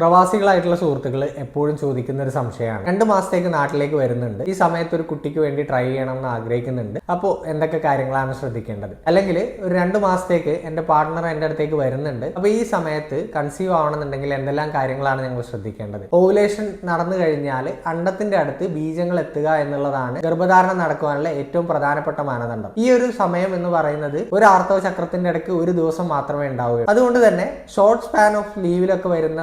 പ്രവാസികളായിട്ടുള്ള സുഹൃത്തുക്കൾ എപ്പോഴും ചോദിക്കുന്ന ഒരു സംശയമാണ്. രണ്ട് മാസത്തേക്ക് നാട്ടിലേക്ക് വരുന്നുണ്ട്. ഈ സമയത്ത് ഒരു കുട്ടിക്ക് വേണ്ടി ട്രൈ ചെയ്യണം എന്ന് ആഗ്രഹിക്കുന്നുണ്ട്. അപ്പോൾ എന്തൊക്കെ കാര്യങ്ങളാണ് ശ്രദ്ധിക്കേണ്ടത്? അല്ലെങ്കിൽ ഒരു രണ്ട് മാസത്തേക്ക് എന്റെ പാർട്ട്ണർ എന്റെ അടുത്തേക്ക് വരുന്നുണ്ട്. അപ്പോൾ ഈ സമയത്ത് കൺസീവ് ആവണമെന്നുണ്ടെങ്കിൽ എന്തെല്ലാം കാര്യങ്ങളാണ് ഞങ്ങൾ ശ്രദ്ധിക്കേണ്ടത്? ഓവുലേഷൻ നടന്നു കഴിഞ്ഞാൽ അണ്ടത്തിന്റെ അടുത്ത് ബീജങ്ങൾ എത്തുക എന്നുള്ളതാണ് ഗർഭധാരണം നടക്കുവാനുള്ള ഏറ്റവും പ്രധാനപ്പെട്ട മാനദണ്ഡം. ഈ ഒരു സമയം എന്ന് പറയുന്നത് ഒരു ആർത്തവ ചക്രത്തിന്റെ ഇടയ്ക്ക് ഒരു ദിവസം മാത്രമേ ഉണ്ടാവുകയുള്ളൂ. അതുകൊണ്ട് തന്നെ ഷോർട്ട് സ്പാൻ ഓഫ് ലീവിലൊക്കെ വരുന്ന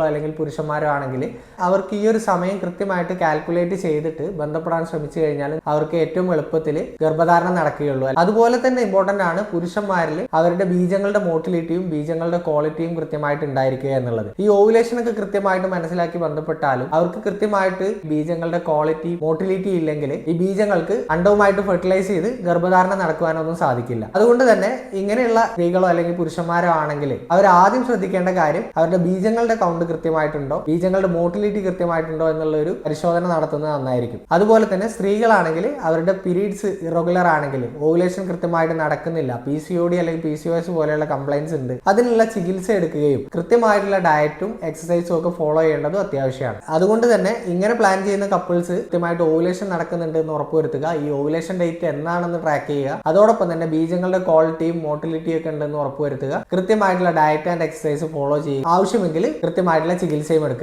സ്ത്രീകളോ അല്ലെങ്കിൽ പുരുഷന്മാരോ ആണെങ്കിൽ അവർക്ക് ഈ ഒരു സമയം കൃത്യമായിട്ട് കാൽക്കുലേറ്റ് ചെയ്തിട്ട് ബന്ധപ്പെടാൻ ശ്രമിച്ചു കഴിഞ്ഞാൽ അവർക്ക് ഏറ്റവും എളുപ്പത്തിൽ ഗർഭധാരണം നടക്കുകയുള്ളൂ. അതുപോലെ തന്നെ ഇമ്പോർട്ടന്റ് ആണ് പുരുഷന്മാരിൽ അവരുടെ ബീജങ്ങളുടെ മോട്ടിലിറ്റിയും ബീജങ്ങളുടെ ക്വാളിറ്റിയും കൃത്യമായിട്ട് ഉണ്ടായിരിക്കുക എന്നുള്ളത്. ഈ ഓവുലേഷൻ ഒക്കെ കൃത്യമായിട്ട് മനസ്സിലാക്കി ബന്ധപ്പെട്ടാലും അവർക്ക് കൃത്യമായിട്ട് ബീജങ്ങളുടെ ക്വാളിറ്റി മോട്ടിലിറ്റി ഇല്ലെങ്കിൽ ഈ ബീജങ്ങൾക്ക് അണ്ടവുമായിട്ട് ഫെർട്ടിലൈസ് ചെയ്ത് ഗർഭധാരണം നടക്കുവാനൊന്നും സാധിക്കില്ല. അതുകൊണ്ട് തന്നെ ഇങ്ങനെയുള്ള സ്ത്രീകളോ അല്ലെങ്കിൽ പുരുഷന്മാരോ ആണെങ്കിൽ അവർ ആദ്യം ശ്രദ്ധിക്കേണ്ട കാര്യം അവരുടെ ബീജങ്ങളുടെ കൗണ്ട് കൃത്യമായിട്ടുണ്ടോ? ബീജങ്ങളുടെ മോട്ടിലിറ്റി കൃത്യമായിട്ടുണ്ടോ എന്നുള്ള ഒരു പരിശോധന നടത്തുന്നത് നന്നായിരിക്കും. അതുപോലെ തന്നെ സ്ത്രീകളാണെങ്കിൽ അവരുടെ പീരീഡ്സ് ഇറഗുലർ ആണെങ്കിലും ഓവുലേഷൻ കൃത്യമായിട്ട് നടക്കുന്നില്ല. പി സി ഒ ഡി അല്ലെങ്കിൽ പി സി ഒ എസ് പോലെയുള്ള കംപ്ലൈൻസ് ഉണ്ട്. അതിനുള്ള ചികിത്സ എടുക്കുകയും കൃത്യമായിട്ടുള്ള ഡയറ്റും എക്സസൈസും ഒക്കെ ഫോളോ ചെയ്യേണ്ടതും അത്യാവശ്യമാണ്. അതുകൊണ്ട് തന്നെ ഇങ്ങനെ പ്ലാൻ ചെയ്യുന്ന കപ്പിൾസ് കൃത്യമായിട്ട് ഓവുലേഷൻ നടക്കുന്നുണ്ട് എന്ന് ഉറപ്പുവരുത്തുക. ഈ ഓവുലേഷൻ ഡേറ്റ് എന്നാണെന്ന് ട്രാക്ക് ചെയ്യുക. അതോടൊപ്പം തന്നെ ബീജങ്ങളുടെ ക്വാളിറ്റിയും മോട്ടിലിറ്റിയും ഒക്കെ ഉണ്ടെന്ന് ഉറപ്പുവരുത്തുക. കൃത്യമായിട്ടുള്ള ഡയറ്റ് ആൻഡ് എക്സസൈസ് ഫോളോ ചെയ്യുക. ആവശ്യമെങ്കിൽ കൃത്യമായിട്ടുള്ള ചികിത്സയും എടുക്കുക.